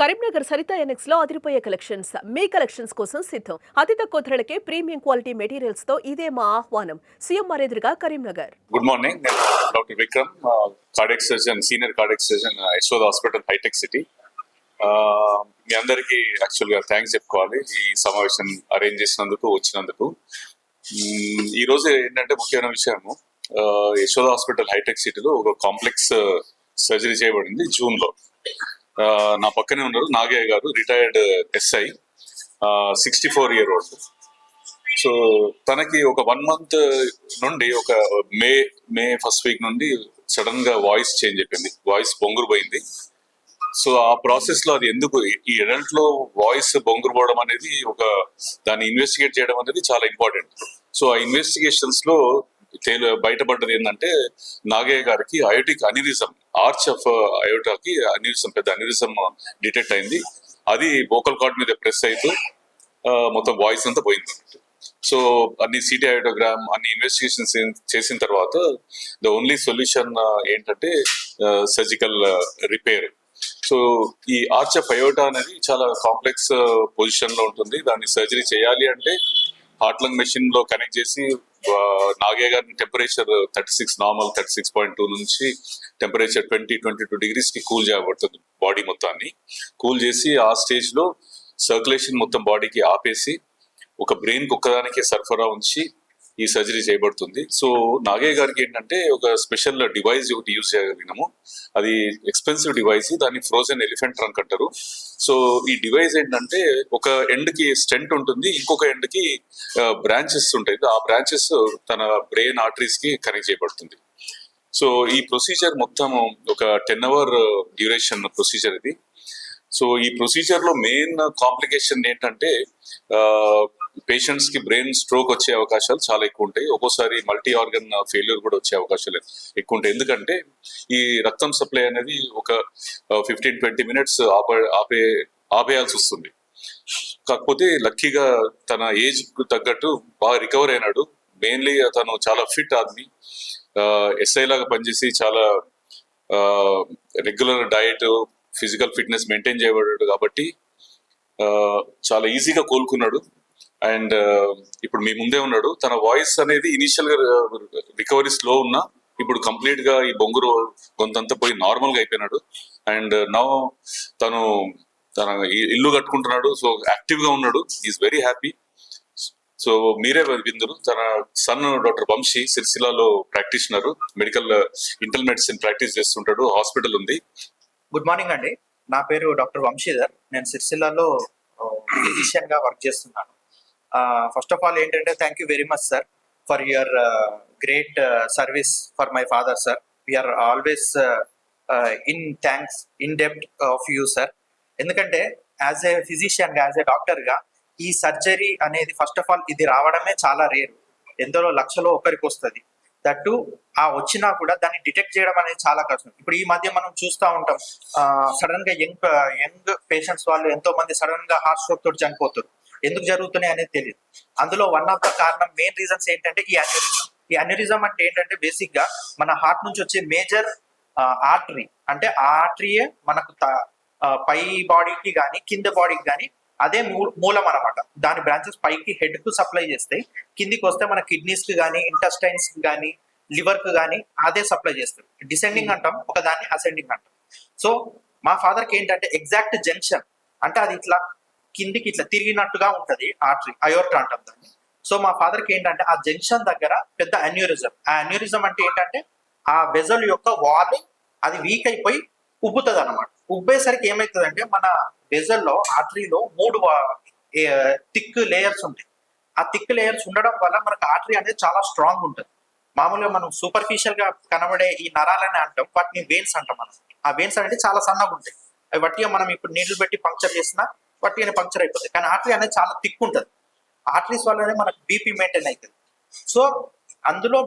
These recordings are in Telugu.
కరీంనగర్ సరిత ఎనెక్స్లో అదిరిపోయే కలెక్షన్స్. మీ కలెక్షన్స్ కోసం సిద్ధం. అతి తక్కువ ధరలకే ప్రీమియం క్వాలిటీ మెటీరియల్స్తో ఇదే మా ఆహ్వానం. సీఎంఆర్ ఎదురుగా కరీంనగర్. Good morning. నేను doctor Vikram cardiac surgeon senior cardiac surgeon Yashoda hospital Hitec City. మీ అందరికీ యాక్చువల్గా థ్యాంక్స్ చెప్పుకోవాలి. ఈ సమావేశం అరేంజ్ చేసినందుకు వచ్చినందుకు. ఈ రోజు ఏంటంటే ముఖ్యమైన విషయము. యశోద హాస్పిటల్ హైటెక్ సిటీలో ఒక కాంప్లెక్స్ సర్జరీ చేయబడింది జూన్లో నా పక్కనే ఉన్నారు. Nagayya garu retired SI sixty four year old so తనకి ఒక వన్ మంత్ నుండి ఒక మే మే ఫస్ట్ వీక్ నుండి సడన్గా వాయిస్ చేంజ్ అయిపోయింది. వాయిస్ బొంగురు పోయింది సో ఆ ప్రాసెస్లో అది ఎందుకు ఈ అడల్ట్లో వాయిస్ బొంగురు పోవడం అనేది ఒక దాన్ని ఇన్వెస్టిగేట్ చేయడం అనేది చాలా ఇంపార్టెంట్ సో ఆ ఇన్వెస్టిగేషన్స్లో తేలి బయటపడ్డది ఏంటంటే నాగయ్య గారికి అయోటిక్ అనిరిజం ఆర్చ్ ఆఫ్ అయోటాకి అనిరిజం పెద్ద అనిరిజం డిటెక్ట్ uh, అయింది. అది వోకల్ కార్డ్ మీద ప్రెస్ అయితే uh, మొత్తం వాయిస్ అంతా పోయింది. సో అన్ని సిటీ అయోటోగ్రామ్ అన్ని ఇన్వెస్టిగేషన్స్ చేసిన తర్వాత ద ఓన్లీ సొల్యూషన్ ఏంటంటే సర్జికల్ రిపేర్ సో ఈ ఆర్చ్ ఆఫ్ అయోటా అనేది చాలా కాంప్లెక్స్ పొజిషన్ uh, లో ఉంటుంది. దాన్ని సర్జరీ చేయాలి అంటే హార్ట్ లంగ్ మెషిన్లో కనెక్ట్ చేసి నాగే గారిని temperature thirty six normal thirty six point two నుంచి టెంపరేచర్ ట్వంటీ ట్వంటీ టూ డిగ్రీస్కి కూల్ చేయబడుతుంది బాడీ మొత్తాన్ని. కూల్ చేసి ఆ స్టేజ్లో సర్క్యులేషన్ మొత్తం బాడీకి ఆపేసి ఒక బ్రెయిన్కి ఒక్కదానికి సరఫరా ఉంచి ఈ సర్జరీ చేయబడుతుంది. సో నాగయ్య గారికి ఏంటంటే ఒక స్పెషల్ డివైస్ ఒకటి యూజ్ చేయగలిగినాము. అది ఎక్స్పెన్సివ్ డివైస్ దాన్ని ఫ్రోజన్ ఎలిఫెంట్ ట్రంక్ అంటారు. సో ఈ డివైస్ ఏంటంటే ఒక ఎండ్కి స్టెంట్ ఉంటుంది ఇంకొక ఎండ్కి బ్రాంచెస్ ఉంటాయి. ఆ బ్రాంచెస్ తన బ్రెయిన్ ఆర్టరీస్కి కనెక్ట్ చేయబడుతుంది. సో ఈ ప్రొసీజర్ మొత్తం ఒక టెన్ అవర్ డ్యూరేషన్ ప్రొసీజర్ ఇది. సో ఈ ప్రొసీజర్లో మెయిన్ కాంప్లికేషన్ ఏంటంటే పేషెంట్స్కి బ్రెయిన్ స్ట్రోక్ వచ్చే అవకాశాలు చాలా ఎక్కువ ఉంటాయి. ఒక్కోసారి మల్టీ ఆర్గన్ ఫెయిల్యూర్ కూడా వచ్చే అవకాశాలు ఎక్కువ ఉంటాయి. ఎందుకంటే ఈ రక్తం సప్లై అనేది ఒక ఫిఫ్టీన్ ట్వంటీ మినిట్స్ ఆపే ఆపే ఆపేయాల్సి వస్తుంది. కాకపోతే లక్కీగా తన ఏజ్కు తగ్గట్టు బాగా రికవర్ అయినాడు. మెయిన్లీ తను చాలా ఫిట్ ఆద్మీ. ఎస్ఐ లాగా పనిచేసి చాలా regular diet physical fitness maintain చేయబడ్డాడు కాబట్టి చాలా ఈజీగా కోలుకున్నాడు. అండ్ uh, ఇప్పుడు మీ ముందే ఉన్నాడు. తన వాయిస్ అనేది ఇనిషియల్గా uh, రికవరీ స్లో ఉన్నా ఇప్పుడు కంప్లీట్గా ఈ బొంగురు కొంతంతా పోయి నార్మల్గా అయిపోయినాడు. అండ్ uh, నౌ తను తన ఇల్లు కట్టుకుంటున్నాడు. సో యాక్టివ్గా ఉన్నాడు. ఈజ్ వెరీ హ్యాపీ సో మీరే విందురు. తన son doctor Vamsi సిరిసిల్లాలో practitioner medical internal medicine practice చేస్తుంటాడు. హాస్పిటల్ ఉంది. గుడ్ మార్నింగ్ అండి. నా పేరు డాక్టర్ వంశీధర్. నేను సిరిసిల్లాలో ఫిజిషియన్గా వర్క్ చేస్తున్నాను. ఫస్ట్ ఆఫ్ ఆల్ ఏంటంటే thank you very much sir for your great service for my father sir we are always in thanks in depth of you sir ఎందుకంటే యాజ్ ఏ ఫిజిషియన్గా యాజ్ ఏ డాక్టర్గా ఈ సర్జరీ అనేది ఫస్ట్ ఆఫ్ ఆల్ ఇది రావడమే చాలా రేరు ఎంతలో లక్షలో ఒకరికి వస్తుంది. దట్టు ఆ వచ్చినా కూడా దాన్ని డిటెక్ట్ చేయడం అనేది చాలా కష్టం. ఇప్పుడు ఈ మధ్య మనం చూస్తూ ఉంటాం సడన్గా యంగ్ యంగ్ పేషెంట్స్ వాళ్ళు ఎంతో మంది సడన్గా హార్ట్ స్ట్రోక్ తోటి చనిపోతారు. ఎందుకు జరుగుతున్నాయి అనేది తెలియదు. అందులో వన్ ఆఫ్ ద కారణం మెయిన్ రీజన్స్ ఏంటంటే ఈ అన్యూరిజం ఈ అన్యూరిజం అంటే ఏంటంటే బేసిక్గా మన హార్ట్ నుంచి వచ్చే మేజర్ ఆర్టరీ అంటే ఆ ఆర్టరీయే మనకు పై బాడీకి కానీ కింద బాడీకి కానీ అదే మూలం అనమాట దాని బ్రాంచెస్ పైకి హెడ్కు సప్లై చేస్తాయి. కిందికి వస్తే మన కిడ్నీస్కి కానీ ఇంటెస్టైన్స్కి కానీ లివర్కు కానీ అదే సప్లై చేస్తారు. డిసెండింగ్ అంటాం ఒక దాన్ని అసెండింగ్ అంటాం. సో మా ఫాదర్కి ఏంటంటే ఎగ్జాక్ట్ జంక్షన్ అంటే అది ఇట్లా కిందికి ఇట్లా తిరిగినట్టుగా ఉంటది ఆర్టరీ అయోర్టా అంటాం దాన్ని సో మా ఫాదర్కి ఏంటంటే ఆ జంక్షన్ దగ్గర పెద్ద అన్యూరిజం. ఆ అన్యూరిజం అంటే ఏంటంటే ఆ వెజల్ యొక్క వాల్ అది వీక్ అయిపోయి ఉబ్బుతుంది అనమాట ఉబ్బేసరికి ఏమవుతుందంటే మన వెజల్లో ఆర్టరీలో మూడు థిక్ లేయర్స్ ఉంటాయి. ఆ థిక్ లేయర్స్ ఉండడం వల్ల మనకు ఆర్టరీ అనేది చాలా స్ట్రాంగ్ ఉంటుంది. మామూలుగా మనం సూపర్ఫిషియల్గా కనబడే ఈ నరాలని అంటాం వాటిని వెయిన్స్ అంటాం మనం. ఆ వెయిన్స్ అనేది చాలా సన్నగా ఉంటాయి అవి మనం ఇప్పుడు నీళ్ళు పెట్టి పంక్చర్ చేసినా వట్టిగానే పంక్చర్ అయిపోతుంది కానీ ఆర్టరీ అనేది చాలా థిక్ ఉంటుంది. ఆర్టరీస్ వల్లనే మనకు బీపీ మెయింటైన్ అవుతుంది సో అందులో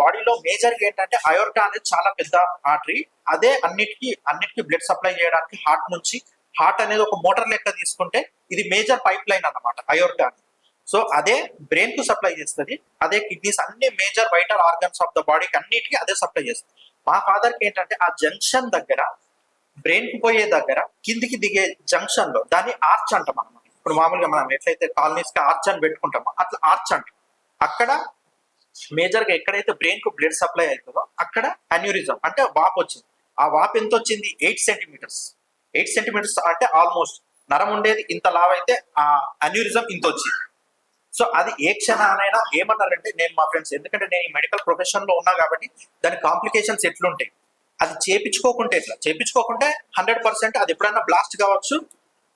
బాడీలో మేజర్గా ఏంటంటే అయోర్టా అనేది చాలా పెద్ద ఆర్టరీ. అదే అన్నిటికీ అన్నిటికీ బ్లడ్ సప్లై చేయడానికి హార్ట్ నుంచి హార్ట్ అనేది ఒక మోటార్ లెక్క తీసుకుంటే ఇది మేజర్ పైప్ లైన్ అన్నమాట అయోర్టా అనేది సో అదే బ్రెయిన్కు సప్లై చేస్తుంది. అదే కిడ్నీస్ అన్ని major vital organs of the బాడీకి అన్నిటికీ అదే సప్లై చేస్తుంది. మా ఫాదర్కి ఏంటంటే ఆ జంక్షన్ దగ్గర బ్రెయిన్కు పోయే దగ్గర కిందికి దిగే జంక్షన్లో దాన్ని ఆర్చ్ అంటాం మనం ఇప్పుడు మామూలుగా మనం ఎట్లయితే కాలనీస్కి ఆర్చ్ అని పెట్టుకుంటామో అట్లా ఆర్చ్ అంటాం. అక్కడ మేజర్గా ఎక్కడైతే బ్రెయిన్కు బ్లడ్ సప్లై అవుతుందో అక్కడ అన్యూరిజం అంటే వాప్ వచ్చింది. ఆ వాప్ ఎంత వచ్చింది? ఎయిట్ సెంటీమీటర్స్ ఎయిట్ సెంటీమీటర్స్ అంటే ఆల్మోస్ట్ నరం ఉండేది ఇంత లావ్ అయితే ఆ అన్యూరిజం ఇంత వచ్చింది. సో అది ఏ క్షణానైనా ఏమన్నారంటే నేను మా ఫ్రెండ్స్ ఎందుకంటే నేను ఈ మెడికల్ ప్రొఫెషన్లో ఉన్నా కాబట్టి దాని కాంప్లికేషన్స్ ఎట్లుంటాయి? అది చేపించుకోకుంటే ఇట్లా చేపించుకోకుంటే హండ్రెడ్ పర్సెంట్ అది ఎప్పుడైనా బ్లాస్ట్ కావచ్చు.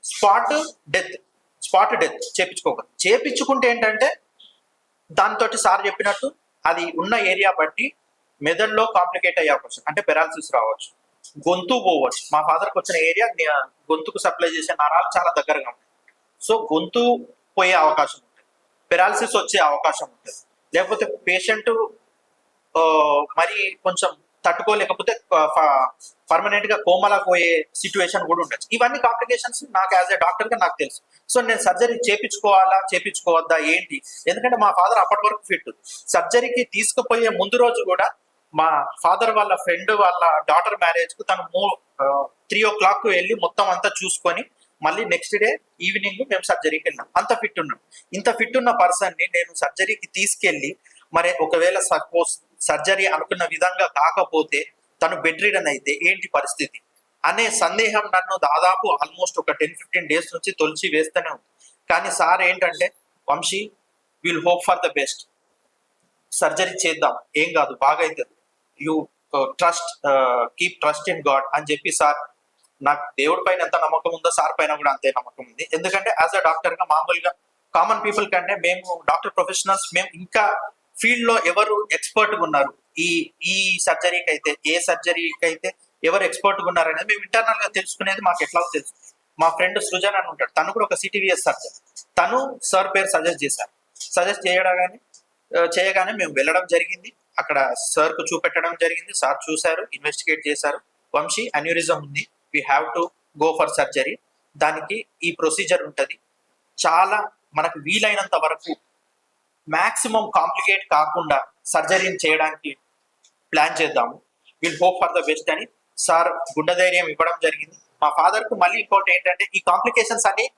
స్పాట్ డెత్ స్పాట్ డెత్ చేపించుకోకూడదు చేపించుకుంటే ఏంటంటే దాంతో సార్ చెప్పినట్టు అది ఉన్న ఏరియా బట్టి మెదడులో కాంప్లికేట్ అయ్యే అవకాశం. అంటే పెరాలసిస్ రావచ్చు. గొంతు పోవచ్చు. మా ఫాదర్కి వచ్చిన ఏరియా గొంతుకు సప్లై చేసే నరాలు చాలా దగ్గరగా ఉంటాయి. సో గొంతు పోయే అవకాశం ఉంటుంది. పెరాలసిస్ వచ్చే అవకాశం ఉంటుంది. లేకపోతే పేషెంట్ మరి కొంచెం తట్టుకోలేకపోతే పర్మనెంట్గా కోమలా పోయే సిచ్యువేషన్ కూడా ఉండొచ్చు. ఇవన్నీ కాంప్లికేషన్స్ నాకు యాజ్ ఏ డాక్టర్గా నాకు తెలుసు. సో నేను సర్జరీ చేపించుకోవాలా చేపించుకోవద్దా ఏంటి? ఎందుకంటే మా ఫాదర్ అప్పటి వరకు ఫిట్ సర్జరీకి తీసుకుపోయే ముందు రోజు కూడా మా ఫాదర్ వాళ్ళ ఫ్రెండ్ వాళ్ళ డాటర్ మ్యారేజ్కు తను మూ త్రీ ఓ క్లాక్ వెళ్ళి మొత్తం అంతా చూసుకొని మళ్ళీ నెక్స్ట్ డే ఈవినింగ్ మేము సర్జరీకి వెళ్ళాం. అంత ఫిట్ ఉన్నాం. ఇంత ఫిట్ ఉన్న పర్సన్ని నేను సర్జరీకి తీసుకెళ్ళి మరి ఒకవేళ సపోజ్ సర్జరీ అనుకున్న విధంగా కాకపోతే తను బెడ్ రిడన్ అయితే ఏంటి పరిస్థితి? అనే సందేహం నన్ను దాదాపు ఆల్మోస్ట్ ఒక టెన్ ఫిఫ్టీన్ డేస్ నుంచి తొలిచి వేస్తూనే ఉంది. కానీ సార్ ఏంటంటే Vamshi will hope for the best surgery చేద్దాం. ఏం కాదు బాగా అవుతుంది you trust keep trust in God అని చెప్పి సార్ నాకు దేవుడి పైన ఎంత నమ్మకం ఉందో సార్ పైన కూడా అంతే నమ్మకం ఉంది. ఎందుకంటే యాజ్ అ డాక్టర్గా మామూలుగా కామన్ పీపుల్ కంటే మేము డాక్టర్ ప్రొఫెషనల్స్ మేము ఇంకా ఫీల్డ్లో ఎవరు ఎక్స్పర్ట్ ఉన్నారు? ఈ ఈ సర్జరీకి అయితే ఏ సర్జరీకి అయితే ఎవరు ఎక్స్పర్ట్ ఉన్నారు అనేది మేము ఇంటర్నల్గా తెలుసుకునేది మాకు ఎట్లా తెలుసు. మా ఫ్రెండ్ సృజన్ అని ఉంటాడు. తను కూడా ఒక సిటీవీఎస్ సర్జన్. తను సార్ పేరు సజెస్ట్ చేశారు. సజెస్ట్ చేయడగానే చేయగానే మేము వెళ్ళడం జరిగింది. అక్కడ సార్కు చూపెట్టడం జరిగింది. సార్ చూశారు ఇన్వెస్టిగేట్ చేశారు. వంశీ అన్యూరిజం ఉంది. We have to go for surgery దానికి ఈ ప్రొసీజర్ ఉంటది. చాలా మనకు వీలైనంత వరకు మాక్సిమం కాంప్లికేట్ కాకుండా సర్జరీని చేయడానికి ప్లాన్ చేద్దాము. Will hope for the best అని సార్ గుండె ధైర్యం ఇవ్వడం జరిగింది. మా ఫాదర్కు మళ్ళీ ఇంకోటి ఏంటంటే ఈ కాంప్లికేషన్స్ అన్ని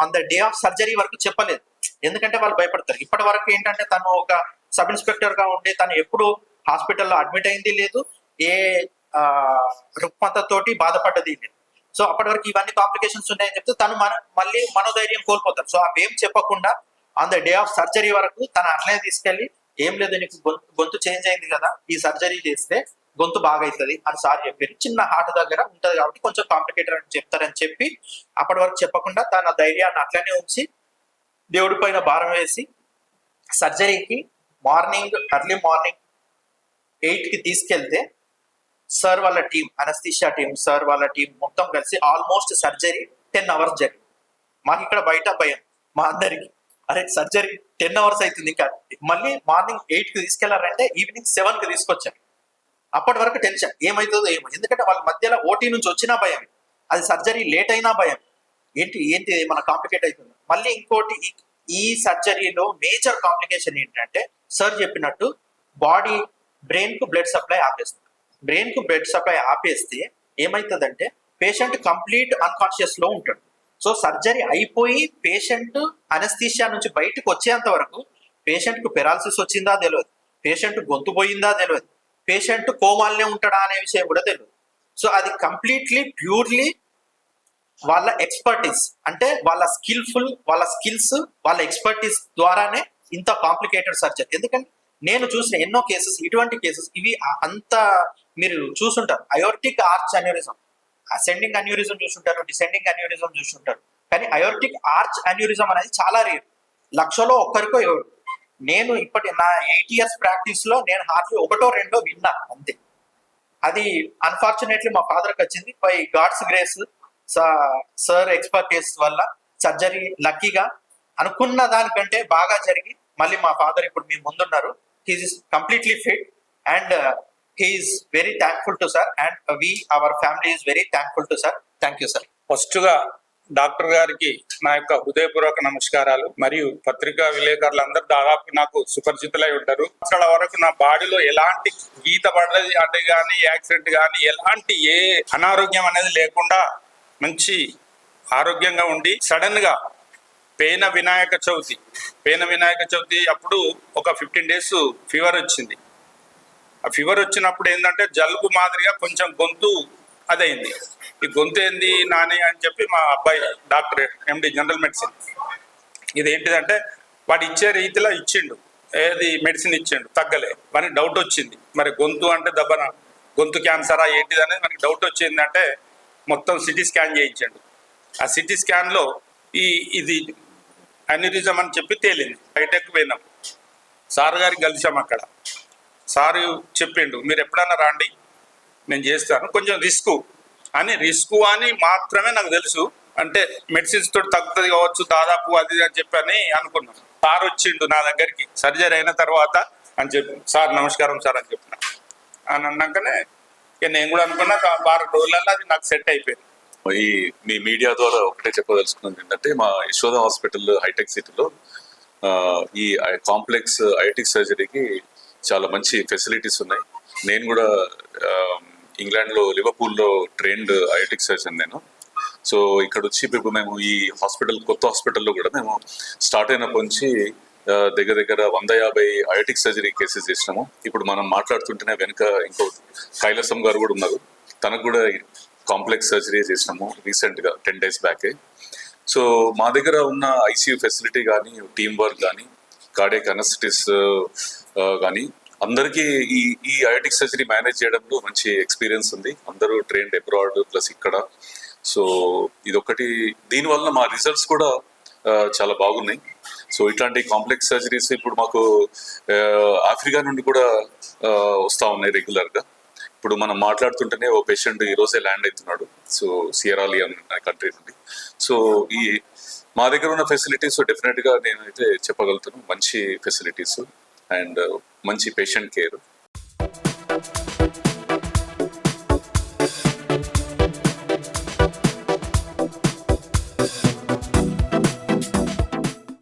on the day of surgery వరకు చెప్పలేదు. ఎందుకంటే వాళ్ళు భయపడతారు. ఇప్పటి వరకు ఏంటంటే తను ఒక సబ్ ఇన్స్పెక్టర్గా ఉండి తను ఎప్పుడు హాస్పిటల్లో అడ్మిట్ అయింది లేదు. ఏ ఆ, రుగ్మతతోటి బాధపడ్డది లేదు. సో అప్పటి వరకు ఇవన్నీ కాంప్లికేషన్స్ ఉన్నాయని చెప్తే తను మన మళ్ళీ మనోధైర్యం కోల్పోతారు. సో అవేం చెప్పకుండా on the day of surgery వరకు తను అట్లనే తీసుకెళ్ళి ఏం లేదు నీకు గొంతు గొంతు చేంజ్ అయింది కదా ఈ సర్జరీ చేస్తే గొంతు బాగా అవుతుంది అని సార్ చెప్పారు. చిన్న హార్ట్ దగ్గర ఉంటుంది కాబట్టి కొంచెం కాంప్లికేటెడ్ అని చెప్తారని చెప్పి అప్పటి వరకు చెప్పకుండా తన ధైర్యాన్ని అట్లనే ఉంచి దేవుడి పైన భారం వేసి సర్జరీకి మార్నింగ్ ఎర్లీ మార్నింగ్ ఎయిట్కి తీసుకెళ్తే సార్ వాళ్ళ టీం అనస్థిషియా టీం సార్ వాళ్ళ టీం మొత్తం కలిసి ఆల్మోస్ట్ సర్జరీ టెన్ అవర్స్ జరిగింది. మాకు ఇక్కడ బయట భయం మా అందరికి. అరే సర్జరీ టెన్ అవర్స్ అవుతుంది ఇంకా. మళ్ళీ మార్నింగ్ ఎయిట్కి తీసుకెళ్ళారంటే ఈవినింగ్ సెవెన్కి తీసుకొచ్చారు. అప్పటి వరకు టెన్షన్ ఏమవుతుందో ఏమో. ఎందుకంటే వాళ్ళ మధ్యలో ఓటీ నుంచి వచ్చినా భయం. అది సర్జరీ లేట్ అయినా భయం. ఏంటి ఏంటి మన కాంప్లికేట్ అవుతుంది? మళ్ళీ ఇంకోటి ఈ- సర్జరీలో మేజర్ కాంప్లికేషన్ ఏంటంటే సార్ చెప్పినట్టు బాడీ బ్రెయిన్కు బ్లడ్ సప్లై ఆపేస్తుంది. బ్రెయిన్కు బ్లడ్ సప్లై ఆపేస్తే ఏమవుతుందంటే పేషెంట్ కంప్లీట్ అన్కాన్షియస్లో ఉంటాడు. సో సర్జరీ అయిపోయి పేషెంట్ అనస్థీషియా నుంచి బయటకు వచ్చేంత వరకు పేషెంట్కు పెరాలసిస్ వచ్చిందా తెలియదు. పేషెంట్ గొంతు పోయిందా తెలియదు. పేషెంట్ కోమాలనే ఉంటాడా అనే విషయం కూడా తెలియదు. సో అది కంప్లీట్లీ ప్యూర్లీ వాళ్ళ ఎక్స్పర్టీస్ అంటే వాళ్ళ స్కిల్ఫుల్ వాళ్ళ స్కిల్స్ వాళ్ళ ఎక్స్పర్టీస్ ద్వారానే ఇంత కాంప్లికేటెడ్ సర్జరీ ఎందుకంటే నేను చూసిన ఎన్నో కేసెస్ ఇటువంటి కేసెస్ ఇవి అంత మీరు చూసుంటారు. Aortic arch aneurysm ascending aneurysm చూసుంటారు డిసెండింగ్ అన్యూరిజం చూసుంటారు కానీ అయోర్టిక్ ఆర్చ్ అన్యూరిజం అనేది చాలా రేర్ లక్షలో ఒక్కరికో ఎవరు? నేను ఇప్పటి నా ఎయిట్ ఇయర్స్ ప్రాక్టీస్లో నేను హార్డ్లీ ఒకటో రెండో విన్నా అంతే. అది అన్ఫార్చునేట్లీ మా ఫాదర్కి వచ్చింది. By God's grace sir expertise వల్ల సర్జరీ లక్కీగా అనుకున్న దానికంటే బాగా జరిగి మళ్ళీ మా ఫాదర్ ఇప్పుడు మీ ముందున్నారు. He is completely fit and he is very thankful to sir and we our family is very thankful to sir thank you sir ఫస్ట్గా డాక్టర్ గారికి నా యొక్క హృదయపూర్వక నమస్కారాలు మరియు పత్రికా విలేకరులందరూ దాదాపు నాకు సుపరిచితులై ఉంటారు. అక్కడ వరకు నా బాడీలో ఎలాంటి గీత పడ్డది అంటే కానీ యాక్సిడెంట్ కానీ ఎలాంటి ఏ అనారోగ్యం అనేది లేకుండా మంచి ఆరోగ్యంగా ఉండి సడన్గా పేన వినాయక చవితి పేన వినాయక చవితి అప్పుడు ఒక ఫిఫ్టీన్ డేస్ ఫీవర్ వచ్చింది. ఆ ఫీవర్ వచ్చినప్పుడు ఏంటంటే జలుబు మాదిరిగా కొంచెం గొంతు అదైంది. ఈ గొంతు ఏంది నాని అని చెప్పి మా అబ్బాయి డాక్టర్ ఎండి జనరల్ మెడిసిన్. ఇది ఏంటిదంటే వాడు ఇచ్చే రీతిలో ఇచ్చిండు. ఏది మెడిసిన్ ఇచ్చిండు తగ్గలే. మనకి డౌట్ వచ్చింది. మరి గొంతు అంటే దెబ్బన? గొంతు క్యాన్సరా ఏంటిది అనేది మనకి డౌట్ వచ్చిందంటే మొత్తం సిటీ స్కాన్ చేయించండు. ఆ సిటీ స్కాన్లో ఈ ఇది అనిరిజం అని చెప్పి తేలింది. హైటెక్ పోయినాం. సార్ గారికి కలిసాం అక్కడ. సారు చెప్పిండు మీరు ఎప్పుడన్నా రాండి నేను చేస్తాను. కొంచెం రిస్క్. అని రిస్క్ అని మాత్రమే నాకు తెలుసు. అంటే మెడిసిన్స్ తోటి తగ్గుతుంది కావచ్చు దాదాపు అది అని చెప్పని అనుకున్నాను సార్ వచ్చిండు నా దగ్గరికి సర్జరీ అయిన తర్వాత అని చెప్పి సార్ నమస్కారం సార్ అని చెప్పిన. అని అన్నాకనే ఇక నేను కూడా అనుకున్నా వారం రోజులలో అది నాకు సెట్ అయిపోయింది. ఈ మీ మీడియా ద్వారా ఒకటే చెప్పదలుచుకున్నది ఏంటంటే మా యశోద హాస్పిటల్ హైటెక్ సిటీలో ఈ కాంప్లెక్స్ ఐటిక్ సర్జరీకి చాలా మంచి ఫెసిలిటీస్ ఉన్నాయి. నేను కూడా ఇంగ్లాండ్లో లివర్పూల్లో ట్రైన్డ్ ఐటిక్ సర్జన్ నేను. సో ఇక్కడ వచ్చి ఇప్పుడు మేము ఈ హాస్పిటల్ కొత్త హాస్పిటల్లో కూడా మేము స్టార్ట్ అయినప్పటి నుంచి దగ్గర దగ్గర వంద యాభై ఐటిక్ సర్జరీ కేసెస్ చేసినాము. ఇప్పుడు మనం మాట్లాడుతుంటేనే వెనుక ఇంకో కైలాసం గారు కూడా ఉన్నారు. తనకు కూడా కాంప్లెక్స్ సర్జరీ చేసినాము రీసెంట్గా టెన్ డేస్ బ్యాకే సో మా దగ్గర ఉన్న ఐసీయూ ఫెసిలిటీ కానీ టీమ్ వర్క్ కానీ కార్డియక్ అనస్థిటిస్ కానీ అందరికీ ఈ ఈ ఐటిక్ సర్జరీ మేనేజ్ చేయడంలో మంచి ఎక్స్పీరియన్స్ ఉంది. అందరూ ట్రైన్డ్ అబ్రాడ్ ప్లస్ ఇక్కడ. సో ఇదొకటి దీనివల్ల మా రిజల్ట్స్ కూడా uh, చాలా బాగున్నాయి. సో ఇట్లాంటి కాంప్లెక్స్ సర్జరీస్ ఇప్పుడు మాకు uh, ఆఫ్రికా నుండి కూడా uh, వస్తూ ఉన్నాయి రెగ్యులర్గా ఇప్పుడు మనం మాట్లాడుతుంటేనే ఓ పేషెంట్ ఈ రోజే ల్యాండ్ అవుతున్నాడు. సో సియరాలియన్ కంట్రీ నుండి. సో ఈ మా దగ్గర ఉన్న ఫెసిలిటీస్ డెఫినెట్గా నేనైతే చెప్పగలుగుతాను. మంచి ఫెసిలిటీస్ అండ్ uh, మంచి పేషెంట్ కేర్